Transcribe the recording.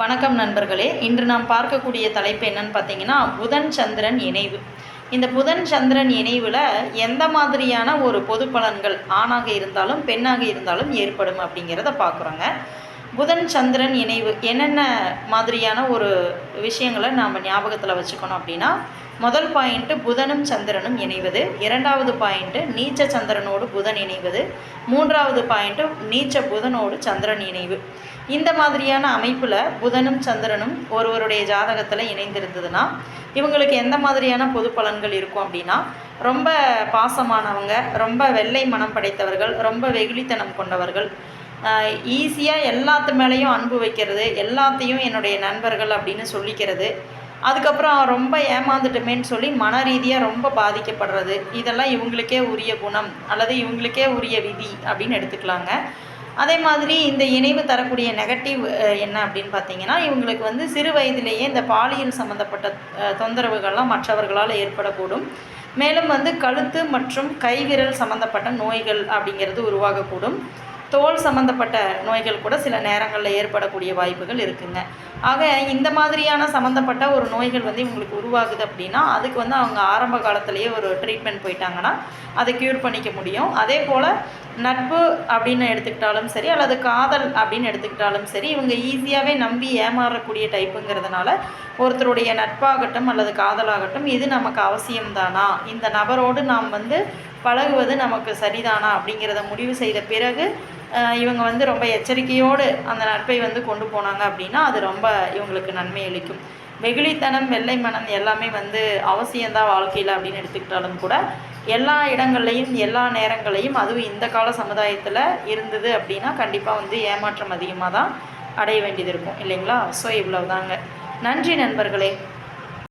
வணக்கம் நண்பர்களே. இன்று நாம் பார்க்கக்கூடிய தலைப்பு என்னன்னு பார்த்தீங்கன்னா புதன் சந்திரன் இணைவு. இந்த புதன் சந்திரன் இணைவில் எந்த மாதிரியான ஒரு பொது பலன்கள் ஆணாக இருந்தாலும் பெண்ணாக இருந்தாலும் ஏற்படும் அப்படிங்கிறத பார்க்குறோங்க. புதன் சந்திரன் இணைவு என்னென்ன மாதிரியான ஒரு விஷயங்களை நாம் ஞாபகத்தில் வச்சுக்கணும் அப்படின்னா முதல் பாயிண்ட்டு புதனும் சந்திரனும் இணைவது இரண்டாவது பாயிண்ட்டு நீச்ச சந்திரனோடு புதன் இணைவது மூன்றாவது பாயிண்ட்டு நீச்ச புதனோடு சந்திரன் இணைவு. இந்த மாதிரியான அமைப்பில் புதனும் சந்திரனும் ஒருவருடைய ஜாதகத்தில் இணைந்திருந்ததுன்னா இவங்களுக்கு எந்த மாதிரியான பொது பலன்கள் இருக்கும் அப்படின்னா ரொம்ப பாசமானவங்க ரொம்ப வெள்ளை மனம் படைத்தவர்கள் ரொம்ப வெகுளித்தனம் கொண்டவர்கள் ஈஸியாக எல்லாத்து மேலேயும் அன்பு வைக்கிறது எல்லாத்தையும் என்னுடைய நண்பர்கள் அப்படின்னு சொல்லிக்கிறது. அதுக்கப்புறம் ரொம்ப ஏமாந்துட்டுமேன்னு சொல்லி மன ரீதியாக ரொம்ப பாதிக்கப்படுறது. இதெல்லாம் இவங்களுக்கே உரிய குணம் அல்லது இவங்களுக்கே உரிய விதி அப்படின்னு எடுத்துக்கலாங்க. அதே மாதிரி இந்த இணைவு தரக்கூடிய நெகட்டிவ் என்ன அப்படின்னு பார்த்தீங்கன்னா இவங்களுக்கு வந்து சிறு வயதிலேயே இந்த பாலியல் சம்மந்தப்பட்ட தொந்தரவுகள்லாம் மற்றவர்களால் ஏற்படக்கூடும். மேலும் வந்து கழுத்து மற்றும் கைவிரல் சம்மந்தப்பட்ட நோய்கள் அப்படிங்கிறது உருவாகக்கூடும். தோல் சம்மந்தப்பட்ட நோய்கள் கூட சில நேரங்களில் ஏற்படக்கூடிய வாய்ப்புகள் இருக்குங்க. ஆக இந்த மாதிரியான சம்மந்தப்பட்ட ஒரு நோய்கள் வந்து இவங்களுக்கு உருவாகுது அப்படின்னா அதுக்கு வந்து அவங்க ஆரம்ப காலத்திலேயே ஒரு ட்ரீட்மெண்ட் போயிட்டாங்கன்னா அதை க்யூர் பண்ணிக்க முடியும். அதே போல் நட்பு அப்படின்னு எடுத்துக்கிட்டாலும் சரி அல்லது காதல் அப்படின்னு எடுத்துக்கிட்டாலும் சரி இவங்க ஈஸியாகவே நம்பி ஏமாறக்கூடிய டைப்புங்கிறதுனால ஒருத்தருடைய நட்பாகட்டும் அல்லது காதலாகட்டும் இது நமக்கு அவசியம்தானா? இந்த நபரோடு நாம் வந்து பழகுவது நமக்கு சரிதானா அப்படிங்கிறத முடிவு செய்த பிறகு இவங்க வந்து ரொம்ப எச்சரிக்கையோடு அந்த நட்பை வந்து கொண்டு போனாங்க அப்படின்னா அது ரொம்ப இவங்களுக்கு நன்மை அளிக்கும். வெகுளித்தனம் வெள்ளை மனம் எல்லாமே வந்து அவசியம்தான் வாழ்க்கையில் அப்படின்னு எடுத்துக்கிட்டாலும் கூட எல்லா இடங்கள்லையும் எல்லா நேரங்களையும் அதுவும் இந்த கால சமுதாயத்தில் இருந்தது அப்படின்னா கண்டிப்பாக வந்து ஏமாற்றம் அதிகமாக தான் அடைய வேண்டியது இருக்கும். இல்லைங்களா? ஸோ இவ்வளவுதாங்க. நன்றி நண்பர்களே.